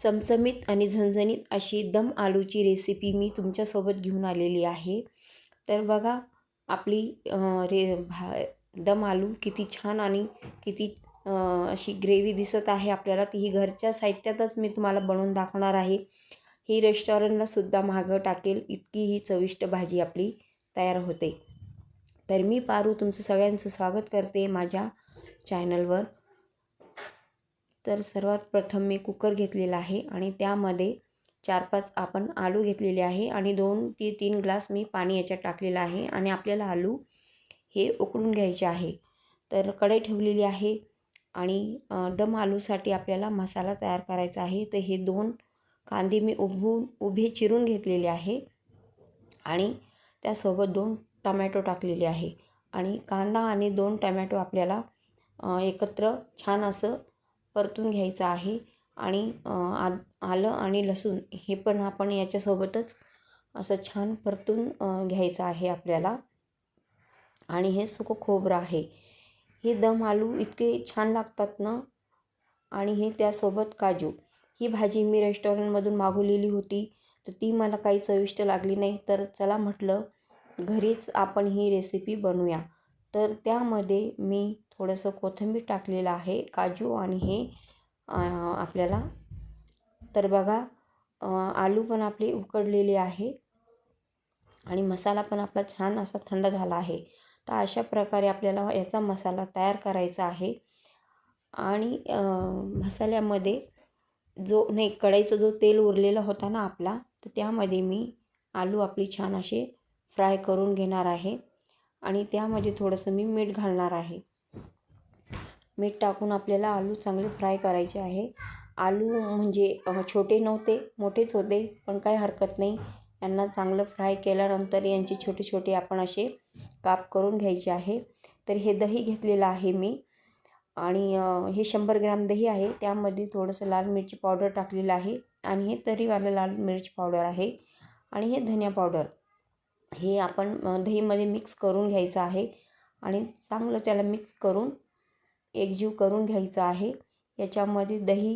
चमचमीत आणि झणझणीत अशी दम आलूची रेसिपी मी तुमच्यासोबत घेऊन आलेली आहे. तर बघा आपली रे भा दम आलू किती छान आणि किती अशी ग्रेव्ही दिसत आहे आपल्याला. ती ही घरच्या साहित्यातच मी तुम्हाला बनवून दाखवणार आहे. ही रेस्टॉरंटलासुद्धा मागं महागं टाकेल. इतकी ही चविष्ट भाजी आपली तयार होते. तर मी पारू तुमचं सगळ्यांचं स्वागत करते माझ्या चॅनलवर तर सर्वात प्रथम मी कुकर घेतलेला आहे आणि त्यामध्ये चार पाच आपण आलू घेतलेले आहे आणि दोन ते तीन ग्लास मी पाणी याच्यात टाकलेलं आहे आणि आपल्याला आलू हे उकळून घ्यायचे आहे. तर कढई ठेवलेली आहे आणि दम आलूसाठी आपल्याला मसाला तयार करायचा आहे. तर हे दोन कांदे मी उभून उभे चिरून घेतलेले आहे आणि त्यासोबत दोन टमॅटो टाकलेले आहे आणि कांदा आणि दोन टमॅटो आपल्याला एकत्र छान असं परतून घ्यायचं आहे आणि आ आलं आणि लसूण हे पण आपण याच्यासोबतच असं छान परतून घ्यायचं आहे आपल्याला. आणि हे सुकं खोबरं आहे. हे दम आलू इतके छान लागतात ना? आणि हे त्यासोबत काजू. ही भाजी मी रेस्टॉरंटमधून मागवलेली होती तर ती मला काही चविष्ट लागली नाही. तर चला म्हटलं घरीच आपण ही रेसिपी बनवूया. तर त्यामध्ये मी थोडंसं कोथिंबीर टाकलेलं आहे काजू आणि हे आपल्याला. तर बघा आलू पण आपले उकडलेले आहे आणि मसाला पण आपला छान असा थंड झाला आहे. तर अशा प्रकारे आपल्याला याचा मसाला तयार करायचा आहे. आणि मसाल्यामध्ये जो नाही कढईचा जो तेल उरलेला होता ना आपला तर त्यामध्ये मी आलू आपली छान असे फ्राय करून घेणार आहे. आणि त्यामध्ये थोडंसं मी मीठ घालणार आहे. मीठ टाकून आपल्याला आलू चांगले फ्राय करायचे आहे. आलू म्हणजे छोटे नव्हते मोठेच होते पण काही हरकत नाही. यांना चांगलं फ्राय केल्यानंतर यांचे छोटे छोटे आपण असे काप करून घ्यायचे आहे. तर हे दही घेतलेलं आहे मी. आणि हे शंभर ग्रॅम दही आहे. त्यामध्ये थोडंसं लाल मिरची पावडर टाकलेलं आहे. आणि हे तरीवालं लाल मिरची पावडर आहे. आणि हे धनिया पावडर. हे आपण दहीमध्ये मिक्स करून घ्यायचं आहे. आणि चांगलं त्याला मिक्स करून एकजीव करून घ्यायचं आहे. याच्यामध्ये दही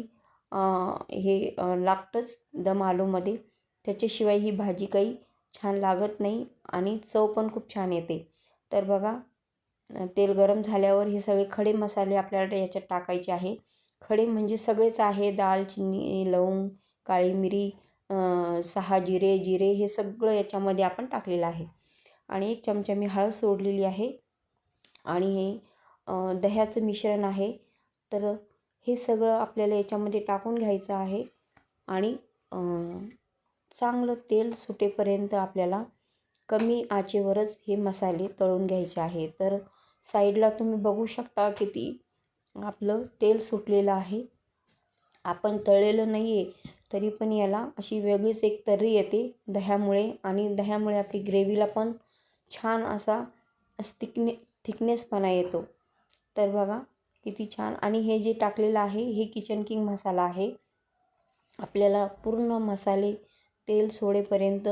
हे लागतंच दम आलूमध्ये. त्याच्याशिवाय ही भाजी काही छान लागत नाही आणि चव पण खूप छान येते. तर बघा तेल गरम झाल्यावर हे सगळे खडे मसाले आपल्याला याच्यात टाकायचे आहे. खडे म्हणजे सगळेच आहे दालचिनी लवंग काळी मिरी सहा जिरे जिरे हे सगळं याच्यामध्ये आपण टाकलेलं आहे. आणि एक चमचा मी हळद सोडलेली आहे. आणि हे दह्याचं मिश्रण आहे. तर हे सगळं आपल्याला याच्यामध्ये टाकून घ्यायचं आहे आणि चांगलं तेल सुटेपर्यंत आपल्याला कमी आचेवरच हे मसाले तळून घ्यायचे आहे. तर साईडला तुम्ही बघू शकता किती आपलं तेल सुटलेलं आहे. आपण तळलेलं नाही आहे तरी पण याला अशी वेगळीच एक तर्री येते दह्यामुळे आणि दह्यामुळे आपली ग्रेव्हीला पण छान असा थिकने थिकनेसपणा येतो. तर बघा किती छान. आणि हे जे टाकलेलं आहे हे किचन किंग मसाला आहे. आपल्याला पूर्ण मसाले तेल सोडेपर्यंत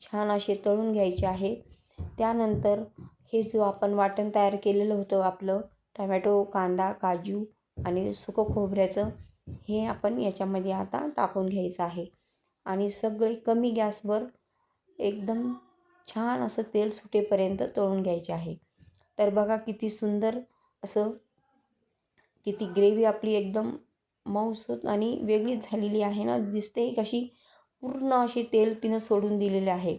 छान असे तळून घ्यायचे आहे. त्यानंतर हे जो आपण वाटण तयार केलेलं होतं आपलं टमॅटो कांदा काजू आणि सुकं खोबऱ्याचं हे आपण याच्यामध्ये आता टाकून घ्यायचं आहे. आणि सगळे कमी गॅसवर एकदम छान असं तेल सुटेपर्यंत तळून घ्यायचे आहे. तर बघा किती सुंदर असं की ती ग्रेव्ही आपली एकदम मऊसूत आणि वेगळीच झालेली आहे ना. दिसते कशी पूर्ण अशी तेल तिनं सोडून दिलेले आहे.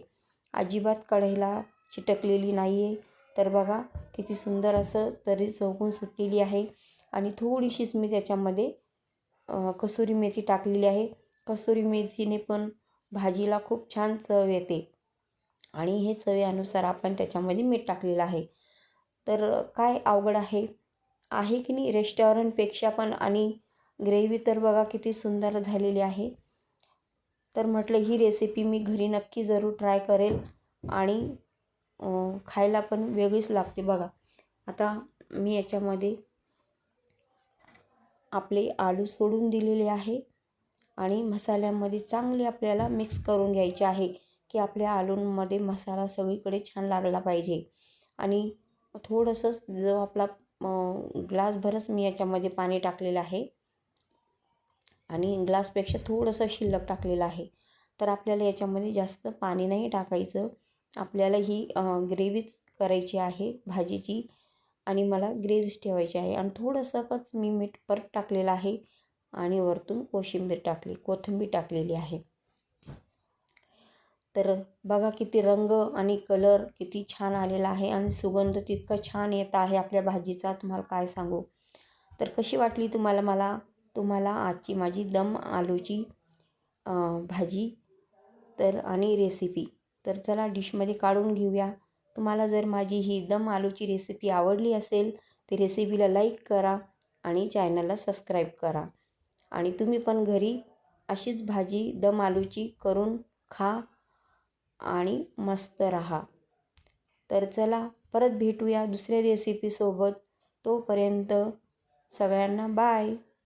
अजिबात कढईला चिटकलेली नाही आहे तर बघा किती सुंदर असं तरी चौकून सुटलेली आहे. आणि थोडीशीच मी त्याच्यामध्ये कसुरी मेथी टाकलेली आहे. कसुरी मेथीने पण भाजीला खूप छान चव येते. आणि हे चवीनुसार आपण त्याच्यामध्ये मीठ टाकलेलं आहे. तर काय अवघड आहे? आहे की नाही रेस्टॉरंटपेक्षा पण आणि ग्रेव्ही तर बघा किती सुंदर झालेली आहे. तर म्हटलं ही रेसिपी मी घरी नक्की जरूर ट्राय करेल आणि खायला पण वेगळीच लागते बघा. आता मी याच्यामध्ये आपले आलू सोडून दिलेले आहे आणि मसाल्यामध्ये चांगले आपल्याला मिक्स करून घ्यायचे आहे की आपल्या आलूंमध्ये मसाला सगळीकडे छान लागला पाहिजे. आणि थोडंसंच जो आपला ग्लासभरच मी याच्यामध्ये पाणी टाकलेलं आहे. आणि ग्लासपेक्षा थोडंसं शिल्लक टाकलेलं आहे. तर आपल्याला याच्यामध्ये जास्त पाणी नाही टाकायचं. आपल्याला ही ग्रेव्हीच करायची आहे भाजीची. आणि मला ग्रेव्हीच ठेवायची आहे. आणि थोडंसंच मी मीठ परत टाकलेलं आहे. आणि वरतून कोशिंबीर टाकली कोथिंबीर टाकलेली आहे. तर बघा किती रंग आणि कलर किती छान आलेला आहे आणि सुगंध तितकं छान येत आहे आपल्या भाजीचा. तुम्हाला काय सांगू? तर कशी वाटली तुम्हाला मला? तुम्हाला आजची माझी दम आलूची भाजी तर आणि रेसिपी तर चला डिशमध्ये काढून घेऊया. तुम्हाला जर माझी ही दम आलूची रेसिपी आवडली असेल तर रेसिपीला लाईक करा आणि चॅनलला सबस्क्राईब करा. आणि तुम्ही पण घरी अशीच भाजी दम आलूची करून खा. आणि मस्त राहा. तर चला परत भेटूया दुसऱ्या रेसिपीसोबत तोपर्यंत सगळ्यांना बाय